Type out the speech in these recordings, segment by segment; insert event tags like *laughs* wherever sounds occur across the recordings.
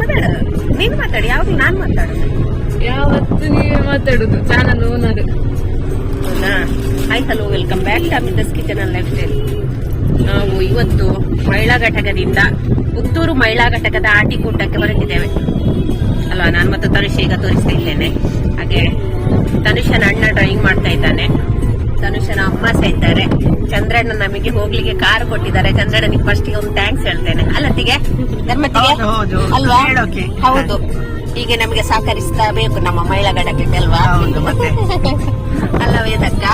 ಮಾತಾಡು. ನೀನು ಮಾತಾಡಿ ಯಾವಾಗ ನಾನು ಮಾತಾಡೋದು ಯಾವತ್ತು ನೀವೇ ಮಾತಾಡುದು? ಚಾನಲ್ ಓನರ್ ಹೌದಾ? Hi hello welcome back to Amitha's kitchen and lifestyle ನಾವು ಇವತ್ತು ಮಹಿಳಾ ಘಟಕದಿಂದ ಪುತ್ತೂರು ಮಹಿಳಾ ಘಟಕದ ಆಟಿಕೂಟಕ್ಕೆ ಹೊರಟಿದ್ದೇವೆ. ಅಲ್ವಾ? ನಾನು ಮತ್ತು ತನುಷ ಈಗ ತೋರಿಸ್ತಾ ಇದ್ದೇನೆ. ಹಾಗೆ ತನುಷನ ಅಣ್ಣ ಡ್ರಾಯಿಂಗ್ ಮಾಡ್ತಾ ಇದ್ದಾನೆ. ತನುಷನ ಅಮ್ಮ ಇದ್ದಾರೆ ಚಂದ್ರಣ್ಣ ನಮಗೆ ಹೋಗ್ಲಿಕ್ಕೆ ಕಾರ್ ಕೊಟ್ಟಿದ್ದಾರೆ. ಚಂದ್ರಣ್ಣನಿಗೆ ಫಸ್ಟ್ ಒಂದು ಥ್ಯಾಂಕ್ಸ್ ಹೇಳ್ತೇನೆ. ಅಲ್ಲತ್ತಿಗೆ ಹೌದು. ಅಲ್ವಾ? ಹೀಗೆ ನಮಗೆ ಸಹಕರಿಸ್ತಾ ಬೇಕು ನಮ್ಮ ಮಹಿಳಾ ಘಟಕಕ್ಕೆ ಅಲ್ವಾ. *laughs* ಅಲ್ಲ ವೇದಕ್ಕ.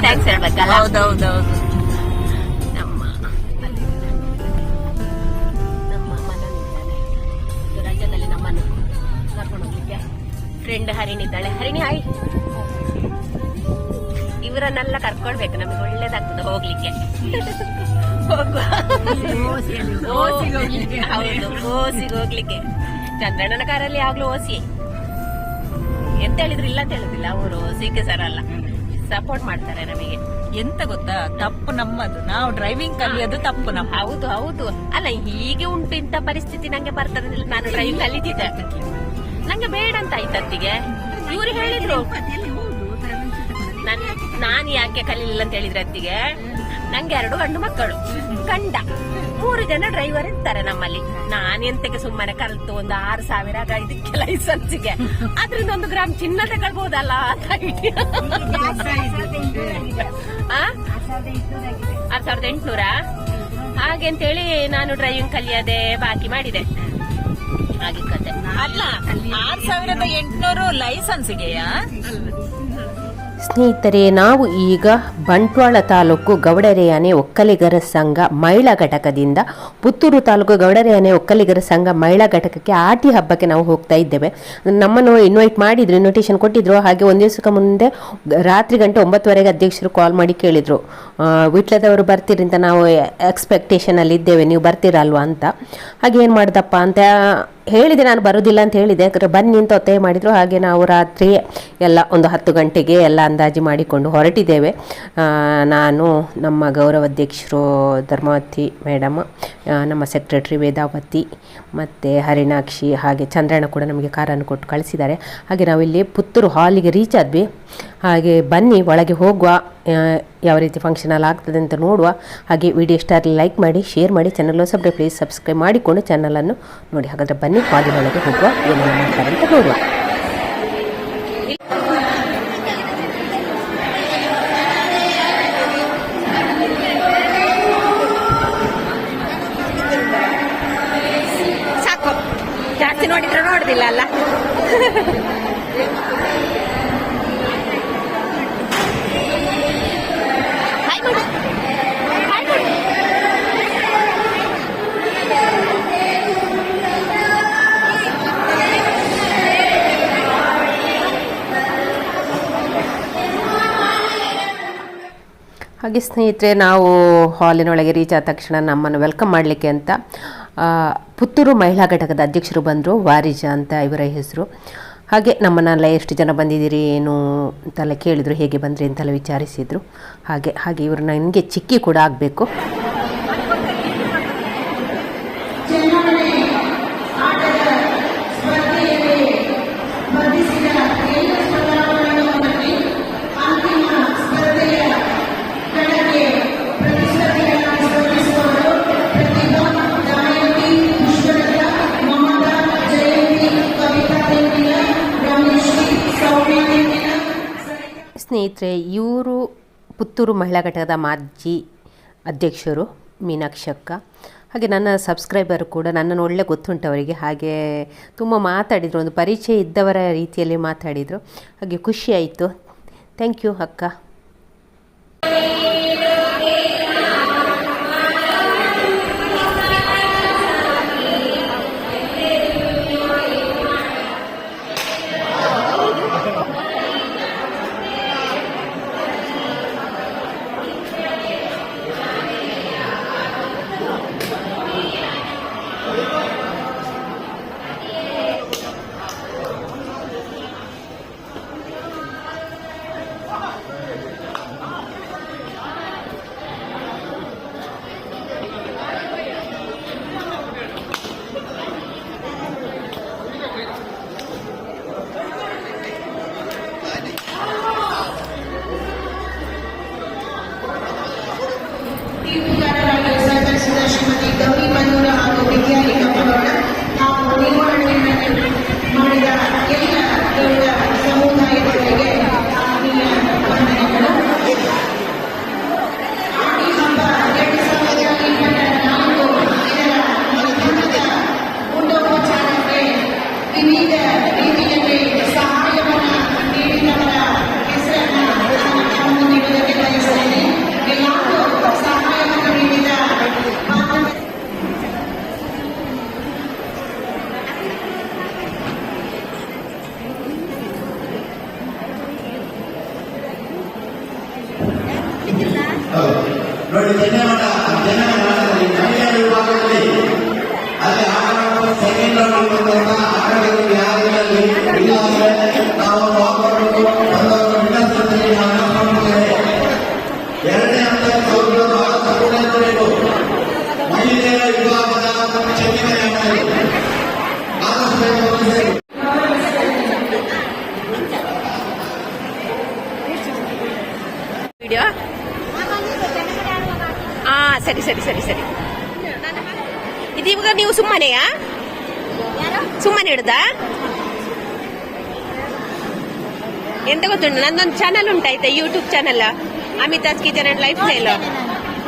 ಥ್ಯಾಂಕ್ಸ್ ಹೇಳ್ಬೇಕಲ್ಲ? ಫ್ರೆಂಡ್ ಹರಿಣಿದ್ದಾಳೆ ಹರಿಣಿ ಹಾಯ್ ಇವರನ್ನೆಲ್ಲ ಕರ್ಕೊಳ್ಬೇಕು ನಮ್ಗೆ ಒಳ್ಳೇದಾಗ್ತದೆ ಹೋಗ್ಲಿಕ್ಕೆ. ಹೋಗ್ಲಿಕ್ಕೆ ಹೌದು ಓಸಿಗೆ ಹೋಗ್ಲಿಕ್ಕೆ. ಚಂದ್ರಣ್ಣನ ಕಾರಲ್ಲಿ ಆಗ್ಲೂ ಓಸಿ. ಎಂತ ಹೇಳಿದ್ರು ಇಲ್ಲ ಅಂತ ಹೇಳುದಿಲ್ಲ ಅವರು ಓಸಿಕ್ಕೆ ಸರ್ ಅಲ್ಲ. ಸಪೋರ್ಟ್ ಮಾಡ್ತಾರೆ ನಮಗೆ. ಎಂತ ಗೊತ್ತಾ? ತಪ್ಪು ನಮ್ಮದು. ನಾವು ಡ್ರೈವಿಂಗ್ ಕಲಿಯೋದು ತಪ್ಪು ನಮ್ಮ ಹೌದು ಹೌದು. ಅಲ್ಲ ಹೀಗೆ ಉಂಟು ಇಂಥ ಪರಿಸ್ಥಿತಿ ನಂಗೆ ಬರ್ತದೆ ನಾನು ಡ್ರೈವಿಂಗ್ ಕಲಿತಿದ್ದೆ. ನಂಗೆ ಬೇಡ ಅಂತ ಆಯ್ತತ್ತಿಗೆ ಇವ್ರು ಹೇಳಿದ್ರು. ನನ್ ನಾನು ಯಾಕೆ ಕಲೀಲಿಲ್ಲ ಅಂತ ಹೇಳಿದ್ರೆ ಅತ್ತಿಗೆ? ನಂಗೆ ಎರಡು ಗಂಡು ಮಕ್ಕಳು. ಗಂಡ. ಮೂರು ಜನ ಡ್ರೈವರ್ ಇರ್ತಾರೆ ನಮ್ಮಲ್ಲಿ. ನಾನು ಎಂತಕ್ಕೆ ಸುಮ್ಮನೆ ಕಲ್ತು ಒಂದು ಆರು ಸಾವಿರ ಇದಕ್ಕೆ ಲೈಸೆನ್ಸ್ಗೆ ಅದ್ರಿಂದ ಒಂದು ಗ್ರಾಮ್ ಚಿನ್ನ ತಗೊಳ್ಬಹುದಲ್ಲ ಅಂತ? ಆರ್ ಸಾವಿರದ ಎಂಟುನೂರ? ಹಾಗೆ ಅಂತೇಳಿ ನಾನು ಡ್ರೈವಿಂಗ್ ಕಲಿಯದೆ ಬಾಕಿ ಮಾಡಿದೆ. ಹಾಗೆ ಕತೆ ಅಲ್ಲ, ಆರ್ ಸಾವಿರದ ಎಂಟುನೂರು ಲೈಸೆನ್ಸ್ಗೆಯಾ ಸ್ನೇಹಿತರೆ, ನಾವು ಈಗ ಬಂಟ್ವಾಳ ತಾಲೂಕು ಗೌಡರೆಯಾನೆ ಒಕ್ಕಲಿಗರ ಸಂಘ ಮಹಿಳಾ ಘಟಕದಿಂದ ಪುತ್ತೂರು ತಾಲೂಕು ಗೌಡರೆಯಾನೆ ಒಕ್ಕಲಿಗರ ಸಂಘ ಮಹಿಳಾ ಘಟಕಕ್ಕೆ ಆಟಿ ಹಬ್ಬಕ್ಕೆ ನಾವು ಹೋಗ್ತಾ ಇದ್ದೇವೆ. ನಮ್ಮನ್ನು ಇನ್ವೈಟ್ ಮಾಡಿದ್ರು ಇನ್ವಿಟೇಷನ್ ಕೊಟ್ಟಿದ್ರು. ಹಾಗೆ ಒಂದು ದಿವಸಕ್ಕೆ ಮುಂದೆ ರಾತ್ರಿ ಗಂಟೆ ಒಂಬತ್ತುವರೆಗೆ ಅಧ್ಯಕ್ಷರು ಕಾಲ್ ಮಾಡಿ ಕೇಳಿದರು. ವಿಟ್ಲದವರು ಬರ್ತೀರಿ ಅಂತ ನಾವು ಎಕ್ಸ್ಪೆಕ್ಟೇಷನಲ್ಲಿ ಇದ್ದೇವೆ ನೀವು ಬರ್ತೀರಲ್ವಾ ಅಂತ. ಹಾಗೆ ಏನು ಮಾಡ್ದಪ್ಪ ಅಂತ ಹೇಳಿದೆ, ನಾನು ಬರೋದಿಲ್ಲ ಅಂತ ಹೇಳಿದೆ. ಯಾಕಂದರೆ ಬನ್ನಿ ಅಂತ ಒತ್ತಾಯ ಮಾಡಿದರು. ಹಾಗೆ ನಾವು ರಾತ್ರಿ ಎಲ್ಲ ಒಂದು ಹತ್ತು ಗಂಟೆಗೆ ಎಲ್ಲ ಅಂದಾಜು ಮಾಡಿಕೊಂಡು ಹೊರಟಿದ್ದೇವೆ. ನಾನು ನಮ್ಮ ಗೌರವಾಧ್ಯಕ್ಷರು ಧರ್ಮಾವತಿ ಮೇಡಮ್ ನಮ್ಮ ಸೆಕ್ರೆಟರಿ ವೇದಾವತಿ ಮತ್ತು ಹರಿಣಾಕ್ಷಿ ಹಾಗೆ ಚಂದ್ರಣ್ಣ ಕೂಡ ನಮಗೆ ಕಾರನ್ನು ಕೊಟ್ಟು ಕಳಿಸಿದ್ದಾರೆ. ಹಾಗೆ ನಾವಿಲ್ಲಿ ಪುತ್ತೂರು ಹಾಲಿಗೆ ರೀಚ್ ಆದ್ವಿ. ಹಾಗೆ ಬನ್ನಿ, ಒಳಗೆ ಹೋಗುವ ಯಾವ ರೀತಿ ಫಂಕ್ಷನ್ ಅಲ್ಲಿ ಆಗ್ತದೆ ಅಂತ ನೋಡುವ. ಹಾಗೆ ವಿಡಿಯೋ ಇಷ್ಟ ಲೈಕ್ ಮಾಡಿ ಶೇರ್ ಮಾಡಿ ಚಾನಲ್ ಹೊಸಬ್ರೆ ಪ್ಲೀಸ್ ಸಬ್ಸ್ಕ್ರೈಬ್ ಮಾಡಿಕೊಂಡು ಚಾನಲನ್ನು ನೋಡಿ. ಹಾಗಾದರೆ ಬನ್ನಿ ಹಾಲಿನೊಳಗೆ ಹೋಗುವ ಏನೇನು ಮಾಡ್ತಾರೆ ಅಂತ ನೋಡುವ. ಹಾಗೆ ಸ್ನೇಹಿತರೆ, ನಾವು ಹಾಲಿನೊಳಗೆ ರೀಚ್ ಆದ ತಕ್ಷಣ ನಮ್ಮನ್ನು ವೆಲ್ಕಮ್ ಮಾಡಲಿಕ್ಕೆ ಅಂತ ಪುತ್ತೂರು ಮಹಿಳಾ ಘಟಕದ ಅಧ್ಯಕ್ಷರು ಬಂದರು, ವಾರಿಜ ಅಂತ ಇವರ ಹೆಸರು. ಹಾಗೆ ನಮ್ಮನ್ನೆಲ್ಲ ಎಷ್ಟು ಜನ ಬಂದಿದ್ದೀರಿ, ಏನು ಅಂತೆಲ್ಲ ಕೇಳಿದರು, ಹೇಗೆ ಬಂದ್ರಿ ಅಂತೆಲ್ಲ ವಿಚಾರಿಸಿದರು. ಹಾಗೆ ಹಾಗೆ ಇವರು ನನಗೆ ಚಿಕ್ಕಿ ಕೂಡ ಆಗಬೇಕು. ಸ್ನೇಹಿತರೆ, ಇವರು ಪುತ್ತೂರು ಮಹಿಳಾ ಘಟಕದ ಮಾಜಿ ಅಧ್ಯಕ್ಷರು ಮೀನಾಕ್ಷಕ್ಕ ಹಾಗೆ ನನ್ನ ಸಬ್ಸ್ಕ್ರೈಬರ್ ಕೂಡ ನನ್ನನ್ನು ಒಳ್ಳೆ ಗೊತ್ತುಂಟು ಅವರಿಗೆ ಹಾಗೆ ತುಂಬ ಮಾತಾಡಿದರು, ಒಂದು ಪರಿಚಯ ಇದ್ದವರ ರೀತಿಯಲ್ಲಿ ಮಾತಾಡಿದರು. ಹಾಗೆ ಖುಷಿ ಆಯಿತು. ಥ್ಯಾಂಕ್ ಯು ಅಕ್ಕ. ವಿಡಿಯೋ? ಹಾ ಸರಿ ಸರಿ ಸರಿ ಸರಿ. ಇದು ಇವಾಗ ನೀವು ಸುಮ್ಮನೆಯಾ? ಸುಮ್ಮನೆ ಇಡುದಾ? ಎಂತ ಗೊತ್ತುಂಟು? ನಂದೊಂದು channel ಉಂಟಾಯ್ತಾ YouTube channel Amitha's kitchen and lifestyle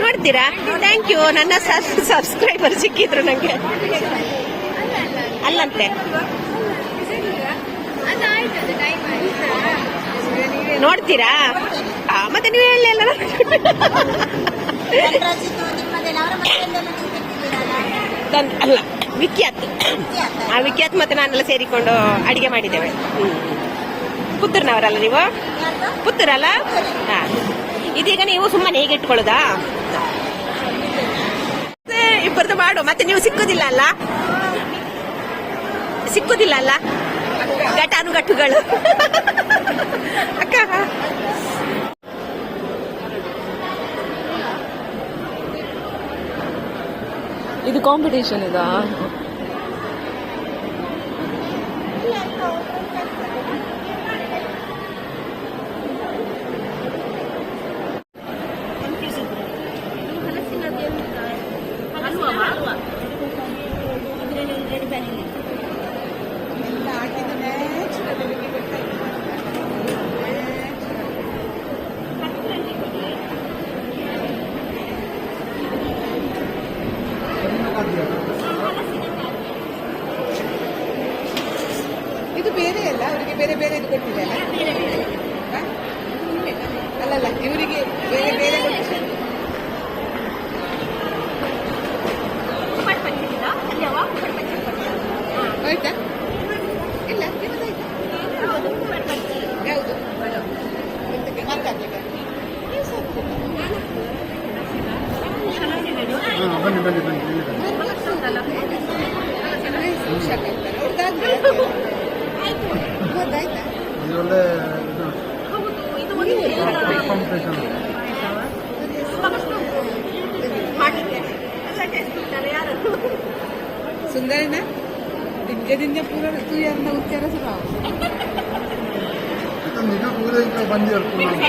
ನೋಡ್ತೀರಾ ಥ್ಯಾಂಕ್ ಯು ನನ್ನ ಸಬ್ಸ್ಕ್ರೈಬರ್ ಸಿಕ್ಕಿದ್ರು ನಂಗೆ. ಅಲ್ಲಂತೆ. ನೋಡ್ತೀರಾ? ಮತ್ತೆ ನೀವು ಹೇಳಲಿಲ್ಲ ಅಲ್ಲ ಅಲ್ಲ, ವಿಖ್ಯಾತ್. ಆ ವಿಖ್ಯಾತ್ ಮತ್ತೆ ನಾನೆಲ್ಲ ಸೇರಿಕೊಂಡು ಅಡಿಗೆ ಮಾಡಿದ್ದೇವೆ. ಪುತ್ತೂರ್ನವರಲ್ಲ ನೀವು? ಪುತ್ತೂರಲ್ಲ? ಇದೀಗ ನೀವು ಸುಮ್ಮನೆ ಹೇಗೆ ಇಟ್ಕೊಳ್ಳೋದಾ? ಇಬ್ಬರದ್ದು ಮಾಡು ಮತ್ತೆ ನೀವು ಸಿಕ್ಕುದಿಲ್ಲ ಅಲ್ಲ? ಸಿಕ್ಕುದಿಲ್ಲ ಅಲ್ಲ? ಘಟಾನುಘಟುಗಳು. ಅಕ್ಕ ಇದು ಕಾಂಪಿಟೇಷನ್ ಇದಾ? ಇದು ಬೇರೆ ಅಲ್ಲ ಅವರಿಗೆ ಬೇರೆ ಬೇರೆ ಇದು ಕೊಟ್ಟಿದೆ ಅಲ್ಲ ಅಲ್ಲಲ್ಲ ಇವರಿಗೆ ಬೇರೆ ಬೇರೆ ಕೊಟ್ಟಿದೆ. ಆಯ್ತಾ ಇಲ್ಲ ನಿಮ್ಮದಾಯ್ತಾ ಯಾವುದು ಎಂತಕ್ಕೆ? ಮಾತಾಡ್ಲಿಕ್ಕೆ ಅವ್ರದ್ದಾದ್ಮೇಲೆ ಗೊತ್ತಾಯ್ತಾ ಇದು ಒಳ್ಳೆ ಇದು ಕಾಂಪಿಟೇಷನ್ ಸುಂದರನ ದಿಗ್ಗದಿಂದ ಪೂರ ತುಯರ್ನ ಉಚ್ಚಾರ ಸುರ ಇದು ನಿಜ ಪೂರೈಕ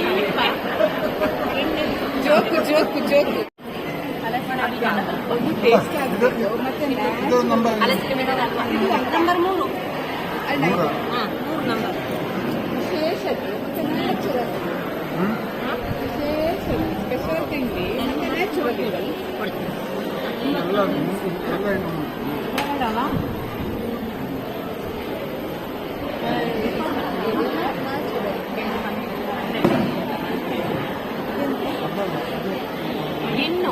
ಜೋಕ್ ಜೋಕು ಜೋಕು. ಜೋಕು ಒಂದು ಟೇಸ್ಟ್ ಆಗ್ಬೇಕು ಮತ್ತೆ ಇದು ನಂಬರ್ ನಂಬರ್ ಮೂರು. ನಂಬರ್ ವಿಶೇಷತೆ ಮತ್ತೆ ನ್ಯಾಚುರಲ್? ವಿಶೇಷ ಸ್ಪೆಷಲ್ ತಿಂಡಿ ನ್ಯಾಚುರಲ್ ಇರಲ್ಲ ಎಲ್ಲ ಎಲ್ಲ ಇದು ಹೆಣ್ಣು ಈಗ ಹಾಲು ಹಾಲು ಕರೆದು ಒಂದು ಹಾಕಿ ಒಣಗಿದ್ದು ಮಾಡುವಂಥದ್ದಲ್ಲ ಹಲಸಿನ ಹಣ್ಣು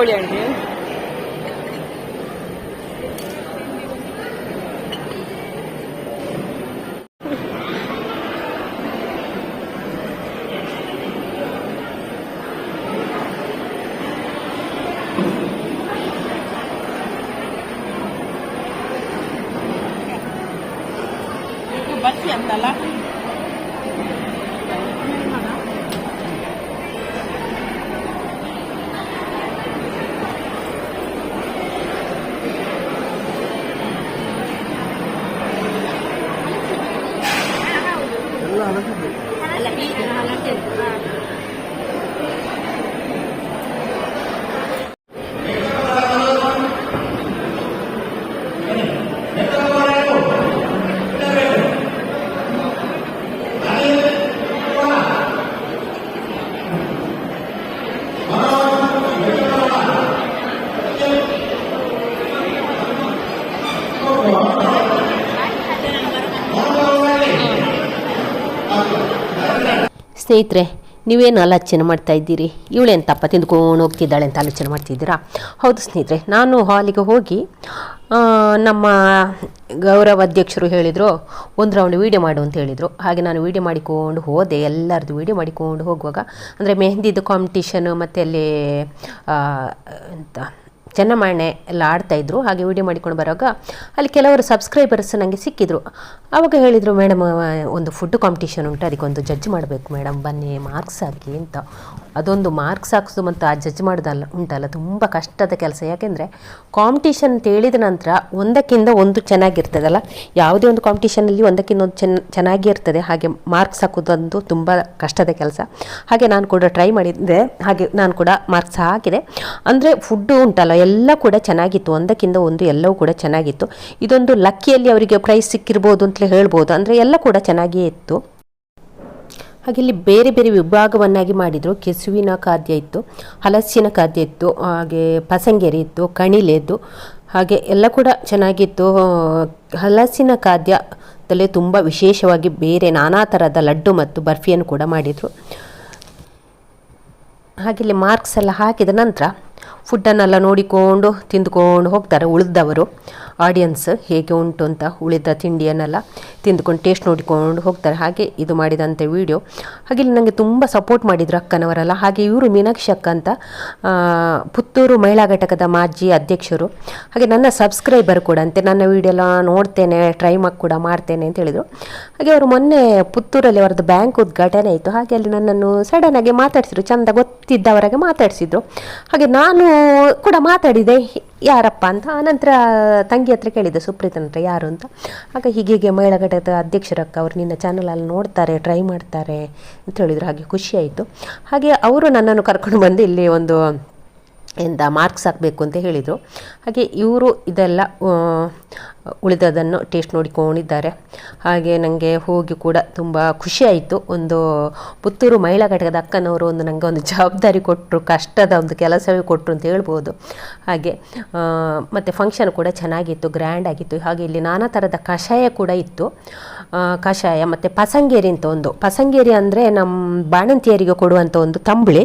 ಇಟ್ಕೊಳ್ಳಿ ಆಂಟಿ ಇದು ಬರ್ಸಿ ಅಂತಲ್ಲ ಸ್ನೇಹಿತರೆ ನೀವೇನು ಆಲೋಚನೆ ಮಾಡ್ತಾ ಇದ್ದೀರಿ? ಇವಳೇನು ತಪ್ಪ ತಿಂದ್ಕೊಂಡು ಹೋಗ್ತಿದ್ದಾಳೆ ಅಂತ ಆಲೋಚನೆ ಮಾಡ್ತಿದ್ದೀರಾ? ಹೌದು ಸ್ನೇಹಿತರೆ ನಾನು ಹಾಲಿಗೆ ಹೋಗಿ ನಮ್ಮ ಗೌರವ ಅಧ್ಯಕ್ಷರು ಹೇಳಿದರು ಒಂದು ರೌಂಡ್ ವೀಡಿಯೋ ಮಾಡು ಅಂತ ಹೇಳಿದರು. ಹಾಗೆ ನಾನು ವೀಡಿಯೋ ಮಾಡಿಕೊಂಡು ಹೋದೆ ಎಲ್ಲರದ್ದು ವೀಡಿಯೋ ಮಾಡಿಕೊಂಡು ಹೋಗುವಾಗ. ಅಂದರೆ ಮೆಹಂದಿದು ಕಾಂಪಿಟೀಷನ್ ಮತ್ತು ಅಲ್ಲಿ ಆ, ಎಂತ ಚೆನ್ನಮಣ್ಣೆ ಎಲ್ಲ ಆಡ್ತಾಯಿದ್ರು ಹಾಗೆ ವಿಡಿಯೋ ಮಾಡಿಕೊಂಡು ಬರೋವಾಗ ಅಲ್ಲಿ ಕೆಲವರು ಸಬ್ಸ್ಕ್ರೈಬರ್ಸ್ ನನಗೆ ಸಿಕ್ಕಿದ್ರು. ಆವಾಗ ಹೇಳಿದರು, ಮೇಡಮ್, ಒಂದು ಫುಡ್ ಕಾಂಪಿಟೇಷನ್ ಉಂಟು. ಅದಕ್ಕೊಂದು ಜಡ್ಜ್ ಮಾಡಬೇಕು. ಮೇಡಮ್, ಬನ್ನಿ ಮಾರ್ಕ್ಸ್ ಹಾಕಿ, ಅಂತ. ಅದೊಂದು ಮಾರ್ಕ್ಸ್ ಹಾಕ್ಸು ಮತ್ತು ಆ ಜಡ್ಜ್ ಮಾಡೋದಲ್ಲ, ಉಂಟಲ್ಲ, ತುಂಬ ಕಷ್ಟದ ಕೆಲಸ. ಯಾಕೆಂದರೆ ಕಾಂಪಿಟೇಷನ್ ಹೇಳಿದ ನಂತರ ಒಂದಕ್ಕಿಂತ ಒಂದು ಚೆನ್ನಾಗಿರ್ತದಲ್ಲ? ಯಾವುದೇ ಒಂದು ಕಾಂಪಿಟೀಷನಲ್ಲಿ ಒಂದಕ್ಕಿಂತ ಒಂದು ಚೆನ್ನ ಚೆನ್ನಾಗಿ ಇರ್ತದೆ ಹಾಗೆ ಮಾರ್ಕ್ಸ್ ಹಾಕೋದಂತೂ ತುಂಬ ಕಷ್ಟದ ಕೆಲಸ. ಹಾಗೆ ನಾನು ಕೂಡ ಟ್ರೈ ಮಾಡಿದ್ದೆ, ಹಾಗೆ ನಾನು ಕೂಡ ಮಾರ್ಕ್ಸ್ ಹಾಕಿದೆ. ಅಂದರೆ ಫುಡ್ಡು ಉಂಟಲ್ಲ, ಎಲ್ಲ ಕೂಡ ಚೆನ್ನಾಗಿತ್ತು. ಒಂದಕ್ಕಿಂತ ಒಂದು ಎಲ್ಲವೂ ಕೂಡ ಚೆನ್ನಾಗಿತ್ತು. ಇದೊಂದು ಲಕ್ಕಿಯಲ್ಲಿ ಅವರಿಗೆ ಪ್ರೈಸ್ ಸಿಕ್ಕಿರ್ಬೋದು ಅಂತಲೇ ಹೇಳ್ಬೋದು. ಅಂದರೆ ಎಲ್ಲ ಕೂಡ ಚೆನ್ನಾಗಿಯೇ ಇತ್ತು. ಹಾಗೆ ಇಲ್ಲಿ ಬೇರೆ ಬೇರೆ ವಿಭಾಗವನ್ನಾಗಿ ಮಾಡಿದರು. ಕೆಸುವಿನ ಖಾದ್ಯ ಇತ್ತು, ಹಲಸಿನ ಖಾದ್ಯ ಇತ್ತು, ಹಾಗೆ ಪಸಂಗೇರಿ ಇತ್ತು ಕಣಿಲೆದ್ದು ಹಾಗೆ ಎಲ್ಲ ಕೂಡ ಚೆನ್ನಾಗಿತ್ತು. ಹಲಸಿನ ಖಾದ್ಯದಲ್ಲೇ ತುಂಬ ವಿಶೇಷವಾಗಿ ಬೇರೆ ನಾನಾ ಥರದ ಲಡ್ಡು ಮತ್ತು ಬರ್ಫಿಯನ್ನು ಕೂಡ ಮಾಡಿದರು. ಹಾಗೆ ಇಲ್ಲಿ ಮಾರ್ಕ್ಸ್ ಎಲ್ಲ ಹಾಕಿದ ನಂತರ ಫುಡ್ಡನ್ನೆಲ್ಲ ನೋಡಿಕೊಂಡು, ತಿಂದುಕೊಂಡು ಹೋಗ್ತಾರೆ ಉಳಿದವರು. ಆಡಿಯನ್ಸ್ ಹೇಗೆ ಉಂಟು ಅಂತ ಉಳಿದ ತಿಂಡಿಯನ್ನೆಲ್ಲ ತಿಂದುಕೊಂಡು ಟೇಸ್ಟ್ ನೋಡಿಕೊಂಡು ಹೋಗ್ತಾರೆ. ಹಾಗೆ ಇದು ಮಾಡಿದಂಥ ವಿಡಿಯೋ ಹಾಗೆ ಇಲ್ಲಿ ನನಗೆ ತುಂಬ ಸಪೋರ್ಟ್ ಮಾಡಿದರು ಅಕ್ಕನವರೆಲ್ಲ. ಹಾಗೆ ಇವರು ಮೀನಾಕ್ಷಿ ಅಕ್ಕ ಅಂತ ಪುತ್ತೂರು ಮಹಿಳಾ ಘಟಕದ ಮಾಜಿ ಅಧ್ಯಕ್ಷರು. ಹಾಗೆ ನನ್ನ ಸಬ್ಸ್ಕ್ರೈಬರ್ ಕೂಡ ಅಂತೆ. ನನ್ನ ವಿಡಿಯೋ ಎಲ್ಲ ನೋಡ್ತೇನೆ ಟ್ರೈ ಮಾಡಿ ಕೂಡ ಮಾಡ್ತೇನೆ ಅಂತ ಹೇಳಿದರು. ಹಾಗೆ ಅವರು ಮೊನ್ನೆ ಪುತ್ತೂರಲ್ಲಿ ಅವರದ್ದು ಬ್ಯಾಂಕ್ ಉದ್ಘಾಟನೆ ಆಯಿತು. ಹಾಗೆ ಅಲ್ಲಿ ನನ್ನನ್ನು ಸಡನ್ನಾಗಿ ಮಾತಾಡಿಸಿದ್ರು. ಚಂದ ಗೊತ್ತಿದ್ದವರಾಗೆ ಮಾತಾಡಿಸಿದ್ರು. ಹಾಗೆ ನಾನು ಕೂಡ ಮಾತಾಡಿದೆ. ಯಾರಪ್ಪ ಅಂತ. ಆನಂತರ ತಂಗಿ ಹತ್ರ ಕೇಳಿದೆ ಸುಪ್ರೀತನ ಹತ್ರ ಯಾರು ಅಂತ? ಆಗ ಹೀಗೆ ಮಹಿಳಾ ಘಟಕದ ಅಧ್ಯಕ್ಷರಕ್ಕ ಅವರು ನಿನ್ನ ಚಾನಲಲ್ಲಿ ನೋಡ್ತಾರೆ ಟ್ರೈ ಮಾಡ್ತಾರೆ ಅಂತ ಹೇಳಿದರು. ಹಾಗೆ ಖುಷಿ ಆಯಿತು. ಹಾಗೆ ಅವರು ನನ್ನನ್ನು ಕರ್ಕೊಂಡು ಬಂದು ಇಲ್ಲಿ ಒಂದು ಎಂತ ಮಾರ್ಕ್ಸ್ ಹಾಕಬೇಕು ಅಂತ ಹೇಳಿದರು. ಹಾಗೆ ಇವರು ಇದೆಲ್ಲ ಉಳಿದದನ್ನು ಟೇಸ್ಟ್ ನೋಡಿಕೊಂಡಿದ್ದಾರೆ. ಹಾಗೆ ನನಗೆ ಹೋಗಿ ಕೂಡ ತುಂಬ ಖುಷಿಯಾಯಿತು ಒಂದು ಪುತ್ತೂರು ಮಹಿಳಾ ಘಟಕದ ಅಕ್ಕನವರು ಒಂದು ನನಗೆ ಒಂದು ಜವಾಬ್ದಾರಿ ಕೊಟ್ಟರು ಕಷ್ಟದ ಒಂದು ಕೆಲಸವೇ ಕೊಟ್ಟರು ಅಂತ ಹೇಳ್ಬೋದು. ಹಾಗೆ ಮತ್ತು ಫಂಕ್ಷನ್ ಕೂಡ ಚೆನ್ನಾಗಿತ್ತು ಗ್ರ್ಯಾಂಡ್ ಆಗಿತ್ತು. ಹಾಗೆ ಇಲ್ಲಿ ನಾನಾ ಥರದ ಕಷಾಯ ಕೂಡ ಇತ್ತು. ಕಷಾಯ ಮತ್ತು ಪಸಂಗೇರಿ ಅಂತ ಒಂದು. ಪಸಂಗೇರಿ ಅಂದರೆ ನಮ್ಮ ಬಾಣಂತಿಯರಿಗೆ ಕೊಡುವಂಥ ಒಂದು ತಂಬುಳಿ.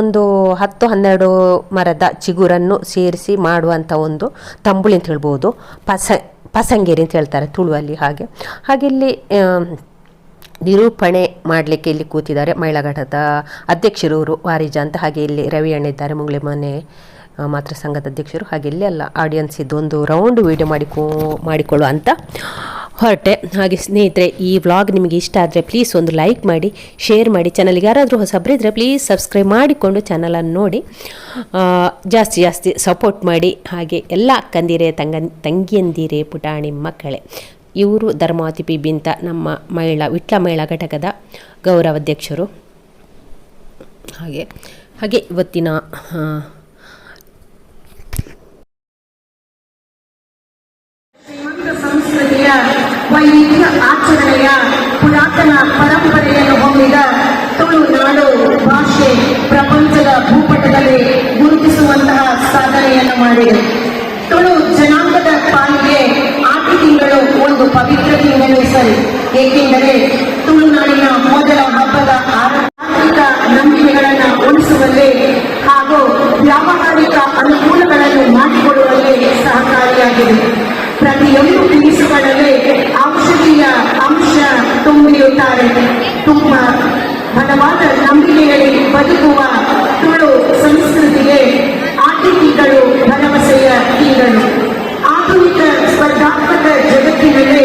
ಒಂದು ಹತ್ತು ಹನ್ನೆರಡು ಮರದ ಚಿಗುರನ್ನು ಸೇರಿಸಿ ಮಾಡುವಂಥ ಒಂದು ತಂಬುಳಿ ಅಂತ ಹೇಳ್ಬೋದು. ಪಸ, ಪಸಂಗೇರಿ ಅಂತ ಹೇಳ್ತಾರೆ ತುಳುವಲ್ಲಿ ಹಾಗೆ. ಹಾಗೆ ಇಲ್ಲಿ ನಿರೂಪಣೆ ಮಾಡಲಿಕ್ಕೆ ಇಲ್ಲಿ ಕೂತಿದ್ದಾರೆ ಮಹಿಳಾ ಘಟದ ಅಧ್ಯಕ್ಷರು ವಾರಿಜಾ ಅಂತ ಹಾಗೆ ಇಲ್ಲಿ ರವಿ ಅಣ್ಣ ಇದ್ದಾರೆ ಮನೆ. ಮಾತೃ ಸಂಘದ ಅಧ್ಯಕ್ಷರು. ಹಾಗೆ ಇಲ್ಲೇ ಅಲ್ಲ ಆಡಿಯನ್ಸ್ ಇದೊಂದು ರೌಂಡ್ ವಿಡಿಯೋ ಮಾಡಿಕೋ ಮಾಡಿಕೊಳ್ಳುವ ಅಂತ ಹೊರಟೆ. ಹಾಗೆ ಸ್ನೇಹಿತರೆ, ಈ ವ್ಲಾಗ್ ನಿಮಗೆ ಇಷ್ಟ ಆದರೆ ಪ್ಲೀಸ್ ಒಂದು ಲೈಕ್ ಮಾಡಿ ಶೇರ್ ಮಾಡಿ. ಚಾನಲ್ಗೆ ಯಾರಾದರೂ ಹೊಸಬ್ರಿದ್ರೆ ಪ್ಲೀಸ್ ಸಬ್ಸ್ಕ್ರೈಬ್ ಮಾಡಿಕೊಂಡು ಚಾನಲನ್ನು ನೋಡಿ. ಜಾಸ್ತಿ ಜಾಸ್ತಿ ಸಪೋರ್ಟ್ ಮಾಡಿ. ಹಾಗೆ ಎಲ್ಲ ಅಕ್ಕಂದಿರೆ ತಂಗ, ತಂಗಿಯಂದಿರೆ ಪುಟಾಣಿ ಮಕ್ಕಳೇ. ಇವರು ಧರ್ಮಾವತಿ ಬಿ ಅಂತ ನಮ್ಮ ಮಹಿಳಾ, ವಿಟ್ಲ ಮಹಿಳಾ ಘಟಕದ ಗೌರವಾಧ್ಯಕ್ಷರು. ಹಾಗೆ ಹಾಗೆ ಇವತ್ತಿನ ಪುರಾತನ ಪರಂಪರೆಯನ್ನು ಹೊಂದಿದ ತುಳುನಾಡು ಭಾಷೆ ಪ್ರಪಂಚದ ಭೂಪಟದಲ್ಲಿ ಗುರುತಿಸುವಂತಹ ಸಾಧನೆಯನ್ನು ಮಾಡಿದೆ. ತುಳು ಜನಾಂಗದ ಪಾಲಿಗೆ ಆಟಿ ತಿಂಗಳು ಒಂದು ಪವಿತ್ರ ತಿಂಗಳು ಸರಿ. ಏಕೆಂದರೆ ತುಳುನಾಡಿನ ಮೊದಲ ಹಬ್ಬದ ಆರ್ಥಿಕ ನಂಬಿಕೆಗಳನ್ನು ಉಳಿಸುವಲ್ಲಿ ತುಂಬಿರುತ್ತಾರೆ ತುಂಬ ಬಲವಾದ ನಂಬಿಕೆಯಲ್ಲಿ ಬದುಕುವ ತುಳು ಸಂಸ್ಕೃತಿಗೆ ಆಟಿಕೆಗಳು ಭರವಸೆಯ ಕೀಗಳು ಆಧುನಿಕ ಸ್ಪರ್ಧಾತ್ಮಕ ಜಗತ್ತಿನಲ್ಲಿ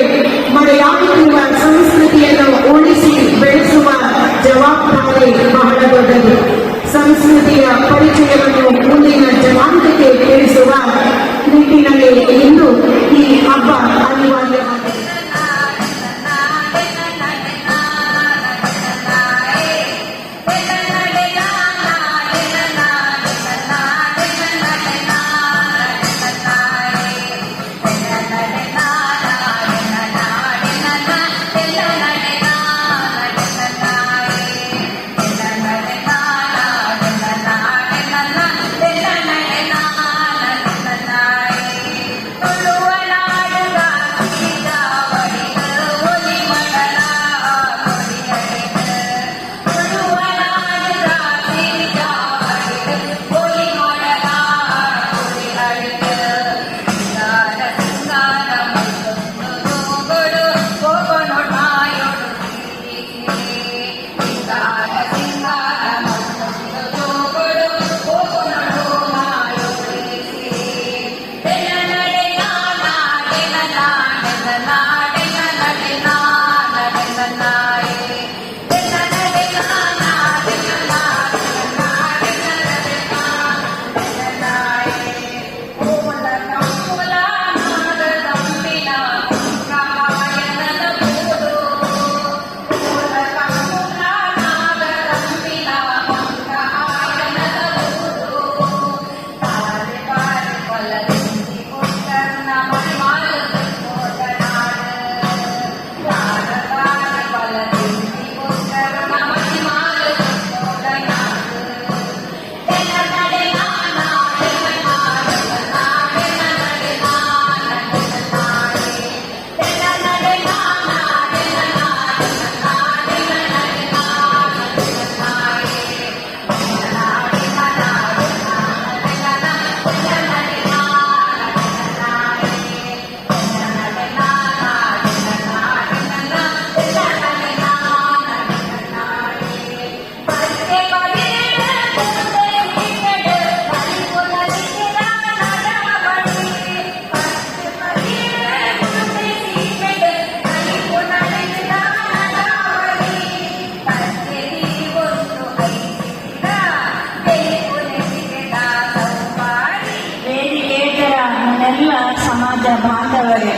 ಬಾಂಧವರೇ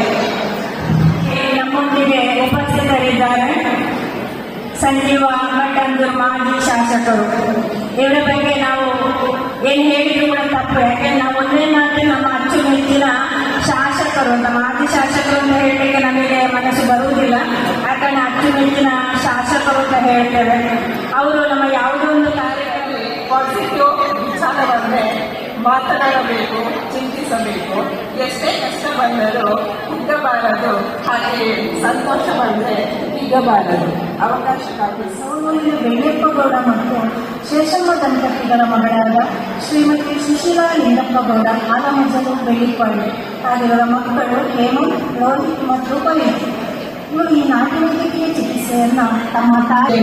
ನಮ್ಮೊಂದಿಗೆ ಉಪಸ್ಥಿತರಿದ್ದಾರೆ. ಸಂಜೀವ ಮಠಂದೂರು ಮಾಜಿ ಶಾಸಕರು. ಇವರ ಬಗ್ಗೆ ನಾವು ಏನು ಹೇಳಿದ್ರು ಕೂಡ ತಪ್ಪು. ಯಾಕೆಂದ್ರೆ ನಾವು ಒಂದೇ ಮಾತ್ರ ನಮ್ಮ ಅಚ್ಚುಮೆಚ್ಚಿನ ಶಾಸಕರು ಅಂತ ಮಾಜಿ ಶಾಸಕರು ಅಂತ ಹೇಳಲಿಕ್ಕೆ ನಮಗೆ ಮನಸ್ಸು ಬರುವುದಿಲ್ಲ. ಯಾಕಂದ್ರೆ ಅಚ್ಚುಮೆಚ್ಚಿನ ಶಾಸಕರು ಅಂತ ಹೇಳ್ತೇವೆ. ಅವರು ನಮ್ಮ ಯಾವುದೋ ಒಂದು ಕಾರ್ಯಕ್ರಮ ಮಾತನಾಡಬೇಕು, ಚಿಂತಿಸಬೇಕು. ಎಷ್ಟೇ ಕಷ್ಟ ಬಂದರೂ ಕುಗ್ಗಬಾರದು ಹಾಗೆ ಸಂತೋಷ ಬಂದ್ರೆ ಹಿಗ್ಗಬಾರದು ಅವಕಾಶಕ್ಕಾಗಿ ಸೋಮೂರಿನ ಬೆಳ್ಳೆಪ್ಪಗೌಡ ಮತ್ತು ಶೇಷಮ್ಮ ದಂಪತಿಗಳ ಮಗಳಾದ ಶ್ರೀಮತಿ ಸುಶೀಲಾ ಲಿಂಗಪ್ಪಗೌಡ ಆಲಮಜಲು ಬೆಳ್ಳಿಪಾಡಿ ಹಾಗೆ ಇವರ ಮಕ್ಕಳು ಹೇಮಂತ್ ರೋಹಿತ್ ಮತ್ತು ಪವಿತ್ ಇವರು ಈ ನಾಟ್ಯವೈದ್ಯಕೀಯ ಚಿಕಿತ್ಸೆಯನ್ನ ತಮ್ಮ ತಾಯಿ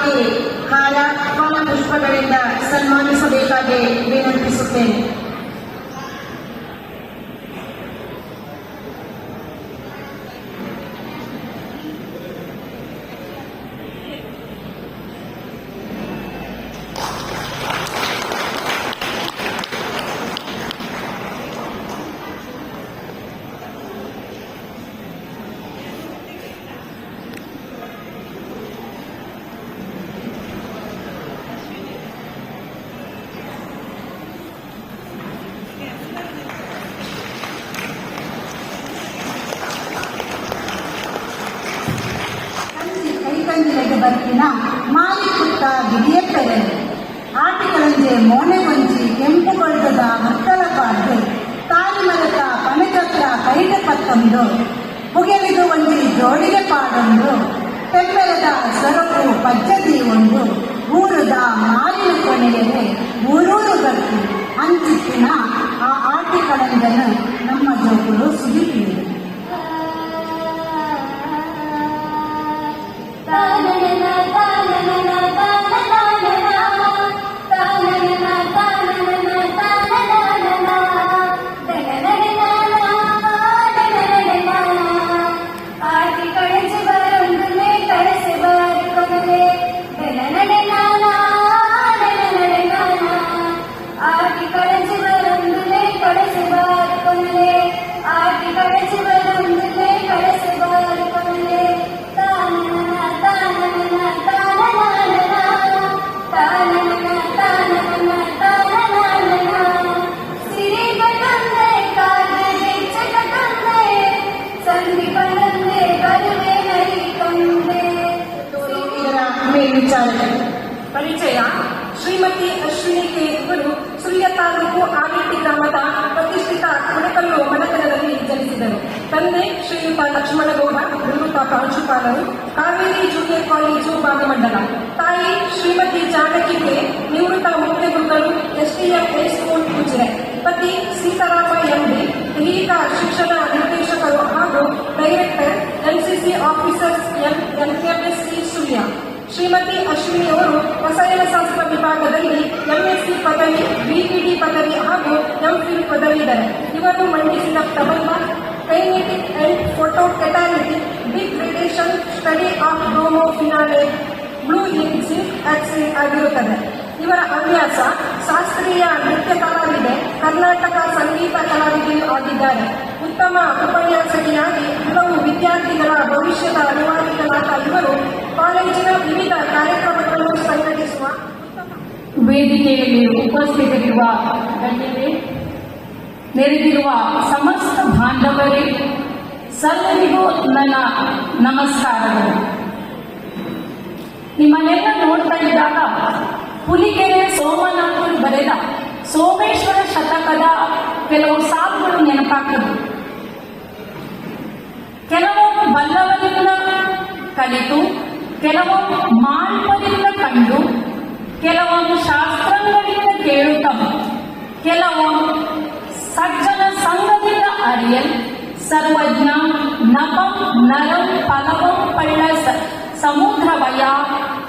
ಹಾಕಿ ಹಾರ ಫಲ ಪುಷ್ಪಗಳಿಂದ ಸನ್ಮಾನಿಸಬೇಕಾಗಿ ವಿನಂತಿಸುತ್ತೇನೆ ಮುಗಿಲಿದು ಒಂದು ಜೋಡಿಗೆ ಪಾಡೊಂದು. ತೆಮ್ಮೆರದ ಸರಕು ಪಜ್ಜದಿ ಒಂದು. ಊರದ ಮಾಲಿನ ಕೊನೆಯಲ್ಲಿ ಊರೂರು ಗಟ್ಟಿ. ಅಂಚಿತ್ತಿನ ಆ ಆಟಿಗಳಂಜನು ನಮ್ಮ ಜೋಗುಲು ಸುದಿತೀರಿ ಪದವಿ ಬಿಇಡಿ ಪದವಿ ಹಾಗೂ ಎಂಫಿಲ್ ಪದವೀಧರೆ ಇವರು ಮಂಡಿಸಿದ ಪ್ರಬಂಧ kinetic and photo catalytic big relation study of bromophenol blue using auxin ಆಗಿರುತ್ತದೆ. ಇವರ ಹವ್ಯಾಸ ಶಾಸ್ತ್ರೀಯ ನೃತ್ಯ ಕಲಾವಿದೆ, ಕರ್ನಾಟಕ ಸಂಗೀತ ಕಲಾವಿದೆಯೂ ಆಗಿದ್ದಾರೆ. ಉತ್ತಮ ಉಪನ್ಯಾಸಕಿಯಾಗಿ ಹಲವು ವಿದ್ಯಾರ್ಥಿಗಳ ಭವಿಷ್ಯದ ಅನುವಾದಿಗಳಾದ ಇವರು ಕಾಲೇಜಿನ ವಿವಿಧ ಕಾರ್ಯಕ್ರಮಗಳನ್ನು ಸಂಘಟಿಸುವ ವೇದಿಕೆಯಲ್ಲಿ ಉಪಸ್ಥಿತರಿರುವ ಗಣ್ಯರೇ, ನೆರೆದಿರುವ ಸಮಸ್ತ ಬಾಂಧವರೇ ಸಲ್ಲರಿಗೂ ನನ್ನ ನಮಸ್ಕಾರಗಳು. ನಿಮ್ಮನ್ನೆಲ್ಲ ನೋಡ್ತಾ ಇದ್ದಾಗ ಪುಲಿಕೆರೆ ಸೋಮನಾಥರು ಬರೆದ ಸೋಮೇಶ್ವರ ಶತಕದ ಕೆಲವು ಸಾಲುಗಳು ನೆನಪಾಗ್ತದೆ. ಕೆಲವು ಬಲ್ಲವರಿಂದ ಕಲಿತು ಕೆಲವು ಮಾಲ್ಪದಿಂದ ಕಂಡು ಕೆಲವೊಂದು ಶಾಸ್ತ್ರಗಳಿಂದ ಕೇಳುತ್ತ ಕೆಲವು ಸಜ್ಜನ ಸಂಘದಿಂದ ಅರಿಯಲ್, ಸರ್ವಜ್ಞ, ನಪಂ, ನರಂ ಫಲವಂ ಪಳ್ಳ ಸಮುದ್ರವಯ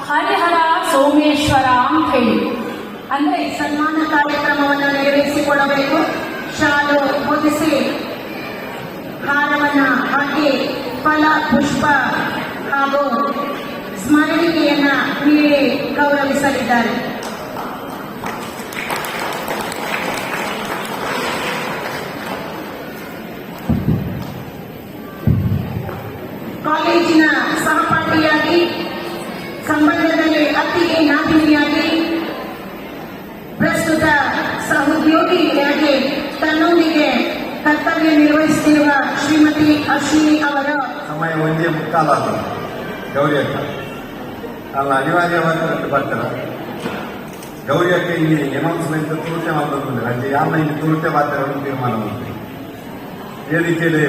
ಹರಿಹರ, ಸೋಮೇಶ್ವರ ಅಂತ ಹೇಳಿ. ಅಂದ್ರೆ ಸನ್ಮಾನ ಕಾರ್ಯಕ್ರಮವನ್ನು ನೆರವೇರಿಸಿಕೊಳ್ಳಬೇಕು ಶಾಲು ಹೊದಿಸಿ ಹಾರವನ್ನ ಹಾಕಿ ಫಲ, ಪುಷ್ಪ ಹಾಗೂ ಸ್ಮರಣಿಕೆಯನ್ನ ನೀಡಿ ಗೌರವಿಸಲಿದ್ದಾರೆ. ಕಾಲೇಜಿನ ಸಹಪಾಠಿಯಾಗಿ, ಸಂಬಂಧದಲ್ಲಿ ಅತ್ತಿಗೆ ನಾದಿನಿಯಾಗಿ ಪ್ರಸ್ತುತ ಸಹೋದ್ಯೋಗಿಯಾಗಿ ತನ್ನೊಂದಿಗೆ ಕರ್ತವ್ಯ ನಿರ್ವಹಿಸುತ್ತಿರುವ ಶ್ರೀಮತಿ ಅಶ್ವಿನಿ ಅವರ ಸಮಯ ಒಂದೇ ಮುಕ್ತಾಲ ಗೌರಿ ಅಲ್ಲ ಅನಿವಾರ್ಯವಾಗಿ ಬರ್ತಾರ ಗೌರಿ ಅಕ್ಕ ಇಲ್ಲಿ ಎಮೌನ್ಸ್ಮೆಂಟ್ ತುರುಟೆ ಮಾಡ್ಬೇಕು ಅಲ್ಲಿ ಯಾರನ್ನ ಇಲ್ಲಿ ತುರುಟೆ ಮಾಡ್ತಾರೆ ಅಂತ ತೀರ್ಮಾನ ಮಾಡ್ತೀವಿ ವೇದಿಕೆಯಲ್ಲಿ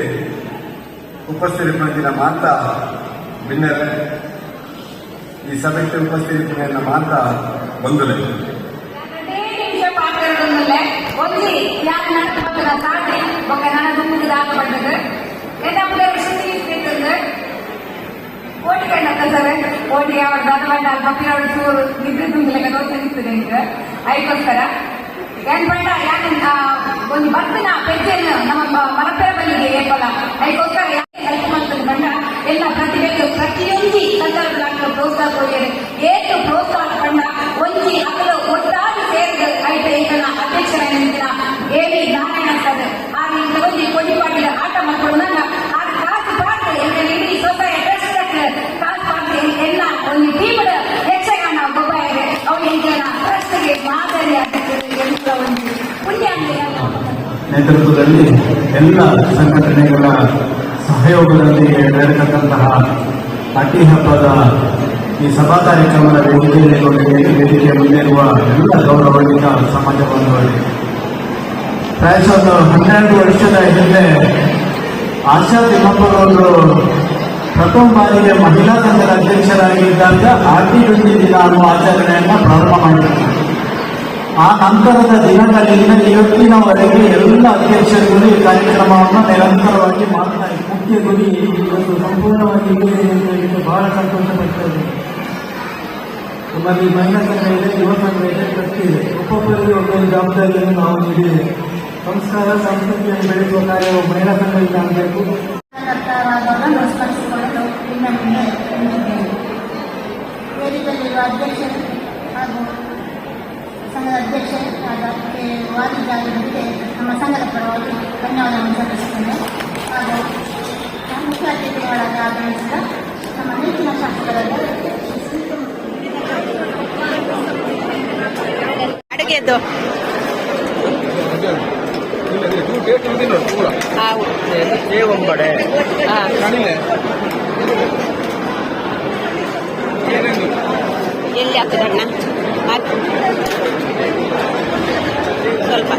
ಉಪಸ್ಥಿತಿನ ಮಾತ ಭಿನ್ನರೇ ಈ ಸಭೆಗೆ ಉಪಸ್ಥಿತಿನ ಮಾತ ಬಂಧುಲೆ ಎರಡೇ ನಿಮಿಷ ಪಾತ್ರಗಳನ್ನಲ್ಲೇ ಒಂದು ಯಾರು நடத்தப்பட்டத தாண்டி உங்க நடந்து ஆகப்பட்டது என்ன பிள்ளைங்க சுத்தி ಓಟಿಗಳನ್ನ ಸರ್ ಓಟಿ ಯಾವ ದಾಟವಾಟ ಅಲ್ಲಿ ಮಕ್ಕಳು ಚೂರು ನಿದ್ರೆ ತುಂಬಿಲೆಲ್ಲ ತೋರಿಸಿರ್ತದೆ ನಿಮ್ಗೆ ಅದಕ್ಕೋಸ್ಕರ ಏನ್ ಬೇಡ ಯಾಕಂತ ಒಂದು ಬಸ್ಸಿನ ಪೆಚ್ಚೆಯನ್ನು ನಮ್ಮ ಮರಪರ ಬಲ್ಲಿಗೆ ಏರ್ಪಲ್ಲ. ಅದಕ್ಕೋಸ್ಕರ ಯಾಕೆ ಹೆಲ್ಪ್ ಮಾಡ್ತಾರೆ ಬಣ್ಣ ಎಲ್ಲ ಪ್ರತಿಭೆಗಳು ಪ್ರತಿಯೊಂದು ಸರ್ಕಾರದ ಪ್ರೋತ್ಸಾಹ ಕೊಡಿ ನೇತೃತ್ವದಲ್ಲಿ ಎಲ್ಲ ಸಂಘಟನೆಗಳ ಸಹಯೋಗದಲ್ಲಿ ನಡೆತಕ್ಕಂತಹ ಅಟಿ ಹಬ್ಬದ ಈ ಸಭಾ ಕಾರ್ಯಕ್ರಮದ ವೇದಿಕೆಯಲ್ಲಿ ವೇದಿಕೆ ಮುಂದಿರುವ ಎಲ್ಲ ಗೌರವಾನ್ವಿತ ಸಮಾಜ ಬಾಂಧವರಿಗೆ. ಪ್ರಾಯಶಃ ಒಂದು ಹನ್ನೆರಡು ವರ್ಷದ ಹಿಂದೆ ಆಶಾ ತಿಮ್ಮಪ್ಪನವರು ಪ್ರಥಮ ಬಾರಿಗೆ ಮಹಿಳಾ ಸಂಘದ ಅಧ್ಯಕ್ಷರಾಗಿದ್ದಾಗ ಟ್ವೆಂಟಿ ದಿನ ಅನ್ನುವ ಆಚರಣೆಯನ್ನು ಪ್ರಾರಂಭ ಮಾಡಿದ್ದಾರೆ ಆ ನಂತರದ ದಿನಗಳಿಂದ ಇವತ್ತಿನವರೆಗೆ ಎಲ್ಲ ಅಧ್ಯಕ್ಷರುಗಳು ಈ ಕಾರ್ಯಕ್ರಮವನ್ನು ನಿರಂತರವಾಗಿ ಮಾಡ್ತಾ ಇದ್ದಾರೆ. ಮುಖ್ಯ ಗುರಿ ಇವತ್ತು ಸಂಪೂರ್ಣವಾಗಿ ಇದೆ ಬಹಳ ಸಂತೋಷ ಪಡ್ತಾ ಇದೆ ನಮ್ಮಲ್ಲಿ ಮಹಿಳಾ ಸಂಘ ಇದೆ ಯುವ ಸಂಘ ಇದೆ ಟ್ರಸ್ಟ್ ಇದೆ. ಒಬ್ಬೊಬ್ಬರಿಗೆ ಒಂದೊಂದು ಜವಾಬ್ದಾರಿಯನ್ನು ನಾವು ನೀಡಿದ್ದೇವೆ. ಸಂಸ್ಕಾರ ಸಂಸ್ಕೃತಿಯನ್ನು ಬೆಳೆಸುವ ಕಾರ್ಯವು ಮಹಿಳಾ ಸಂಘದಿಂದ ಆಗಬೇಕು ಕರ್ತವ್ಯವನ್ನು ಸ್ಮರಿಸಿಕೊಳ್ಳಲು ನಿಮ್ಮನ್ನು ಕೇಳುತ್ತಿದ್ದೇನೆ. ವೇದಿಕೆಯಲ್ಲಿರುವ ಅಧ್ಯಕ್ಷರು ಹಾಗೂ ಸಂಘದ ಅಧ್ಯಕ್ಷರಾದ ಕೆ. ವಾದಿಜಾಗರಿಗೆ ನಮ್ಮ ಸಂಘದ ಪರವಾಗಿ ಧನ್ಯವಾದವನ್ನು ಸಲ್ಲಿಸುತ್ತೇನೆ ಹಾಗೂ ಮುಖ್ಯ ಅತಿಥಿಗಳಾಗಿ ಆಗಮಿಸಿದ ನಮ್ಮ ನೀತಿನ ಶಾಸಕರಾದ ಅಡುಗೆದ್ದು ಹಾವು ಹಾ. ಎಲ್ಲಿ ಹಾಕುದಣ್ಣ ಹಾಕು ಸ್ವಲ್ಪ